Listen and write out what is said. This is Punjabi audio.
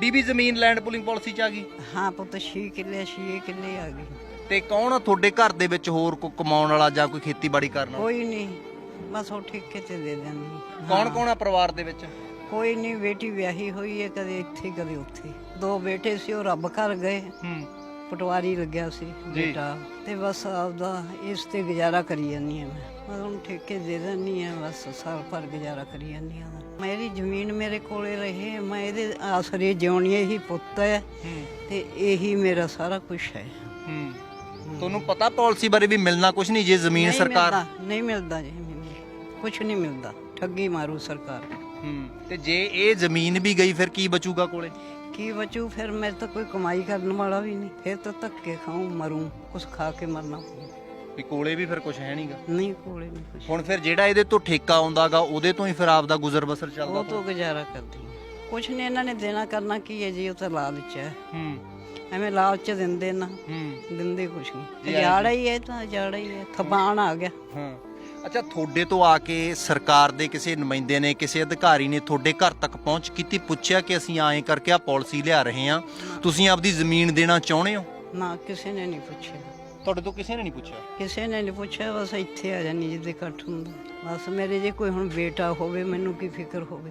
ਤੁਹਾਡੀ ਵੀ ਜ਼ਮੀਨ ਲੈਂਡ ਪੁਲਿੰਗ ਪਾਲਿਸੀ ਚ ਆ ਗਈ? ਹਾਂ ਪੁੱਤ 6 ਕਿੱਲੇ 6 ਕਿੱਲੇ ਆ ਗਏ। ਤੇ ਕੌਣ ਆ ਤੁਹਾਡੇ ਘਰ ਦੇ ਵਿੱਚ ਹੋਰ ਕੋਈ ਕਮਾਉਣ ਵਾਲਾ ਜਾਂ ਕੋਈ ਖੇਤੀਬਾੜੀ ਕਰਨ ਵਾਲਾ? ਕੋਈ ਨਹੀਂ ਬਸ ਉਹ ਠੇਕੇ ਤੇ ਦੇ ਦਿੰਦੀ। ਕੌਣ ਕੌਣ ਆ ਪਰਿਵਾਰ ਦੇ ਵਿੱਚ? ਕੋਈ ਨਹੀਂ ਬੇਟੀ ਵਿਆਹੀ ਹੋਈ ਹੈ ਕਦੇ ਇੱਥੇ ਕਦੇ ਉੱਥੇ। ਦੋ ਬੇਟੇ ਸੀ ਉਹ ਰੱਬ ਘਰ ਗਏ। ਹੂੰ। ਪਟਵਾਰੀ ਲੱਗਿਆ ਸੀ ਬੇਟਾ ਤੇ ਬਸ ਆਪਦਾ ਇਸ ਤੇ ਗੁਜ਼ਾਰਾ ਕਰੀ ਜਾਂਦੀ ਹਾਂ ਮੈਂ। ਮੈਂ ਉਹਨੂੰ ਠੇਕੇ ਦੇ ਦਿੰਦੀ ਹਾਂ ਬਸ ਸਾਲ ਭਰ ਗੁਜ਼ਾਰਾ ਕਰੀ ਜਾਂਦੀ ਹਾਂ ਮੇਰੀ ਜ਼ਮੀਨ ਮੇਰੇ ਕੋਲੇ ਰਹੇ ਮੈਂ ਇਹਦੇ ਆਸਰੇ ਜਿਉਣੀ ਇਹੀ ਪੁੱਤ ਹੈ ਤੇ ਇਹੀ ਮੇਰਾ ਸਾਰਾ ਕੁਝ ਹੈ। ਤੁਹਾਨੂੰ ਪਤਾ ਪਾਲਿਸੀ ਬਾਰੇ ਵੀ ਮਿਲਣਾ ਕੁਝ ਨਹੀਂ ਜੇ ਜ਼ਮੀਨ ਸਰਕਾਰ ਨਹੀਂ ਮਿਲਦਾ ਜੀ ਕੁਝ ਨਹੀਂ ਮਿਲਦਾ ਠੱਗੀ ਮਾਰੂ ਸਰਕਾਰ। ਹੂੰ। ਤੇ ਜੇ ਇਹ ਜ਼ਮੀਨ ਵੀ ਗਈ ਫਿਰ ਕੀ ਬਚੂਗਾ ਕੋਲੇ? ਕੀ ਬਚੂ? ਫਿਰ ਮੇਰੇ ਤਾਂ ਕੋਈ ਕਮਾਈ ਕਰਨ ਵਾਲਾ ਵੀ ਨਹੀਂ। ਫਿਰ ਤਾਂ ਧੱਕੇ ਖਾਉ ਮਰੂੰ ਕੁਛ ਖਾ ਕੇ ਮਰਨਾ। ਵੀ ਕੋਲੇ ਵੀ ਫਿਰ ਕੁਝ ਹੈ ਨਹੀਂਗਾ ਨਹੀਂ ਕੋਲੇ ਨਹੀਂ ਕੁਛ ਹੁਣ ਫਿਰ ਜਿਹੜਾ ਇਹਦੇ ਤੋਂ ਠੇਕਾ ਆਉਂਦਾਗਾ ਉਹਦੇ ਤੋਂ ਹੀ ਫਿਰ ਆਪਦਾ ਗੁਜ਼ਰ ਬਸਰ ਚੱਲਦਾ ਉਹ ਤੋਂ ਗੁਜ਼ਾਰਾ ਕਰਦੀ। ਕੁਛ ਨਹੀਂ ਇਹਨਾਂ ਨੇ ਦੇਣਾ ਕਰਨਾ ਕੀ ਹੈ ਜੀ? ਉਹ ਤਾਂ ਲਾਲਚ ਹੈ। ਹੂੰ। ਐਵੇਂ ਲਾਲਚ ਦਿੰਦੇ ਨਾ ਹੂੰ। ਦਿੰਦੇ ਕੁਛ ਨਹੀਂ। ਜਾੜਾ ਹੀ ਹੈ ਤਾਂ ਜਾੜਾ ਹੀ ਹੈ। ਥਪਾਣ ਆ ਗਿਆ। ਹਾਂ। ਅੱਛਾ ਤੁਹਾਡੇ ਤੋਂ ਆ ਕੇ ਸਰਕਾਰ ਦੇ ਕਿਸੇ ਨੁਮਾਇੰਦੇ ਨੇ ਕਿਸੇ ਅਧਿਕਾਰੀ ਨੇ ਤੁਹਾਡੇ ਘਰ ਤੱਕ ਪਹੁੰਚ ਕੀਤੀ ਪੁੱਛਿਆ ਕਿ ਅਸੀਂ ਐਂ ਕਰਕੇ ਆ ਪਾਲਿਸੀ ਲਿਆ ਰਹੇ ਹਾਂ ਤੁਸੀਂ ਆਪਦੀ ਜ਼ਮੀਨ ਦੇਣਾ ਚਾਹੁੰਦੇ ਹੋ? ਨਾ ਕਿਸੇ ਨੇ ਨਹੀਂ ਪੁੱਛਿਆ। ਤੁਹਾਡੇ ਤੋਂ ਕਿਸੇ ਨੇ ਨਹੀਂ ਪੁੱਛਿਆ? ਕਿਸੇ ਨੇ ਨਹੀਂ ਪੁੱਛਿਆ ਬਸ ਇੱਥੇ ਆ ਜਾਨੀ ਜਿੱਦੇ ਇਕੱਠ ਹੁੰਦਾ ਬਸ ਮੇਰੇ ਜੇ ਕੋਈ ਹੁਣ ਬੇਟਾ ਹੋਵੇ ਮੈਨੂੰ ਕੀ ਫਿਕਰ ਹੋਵੇ?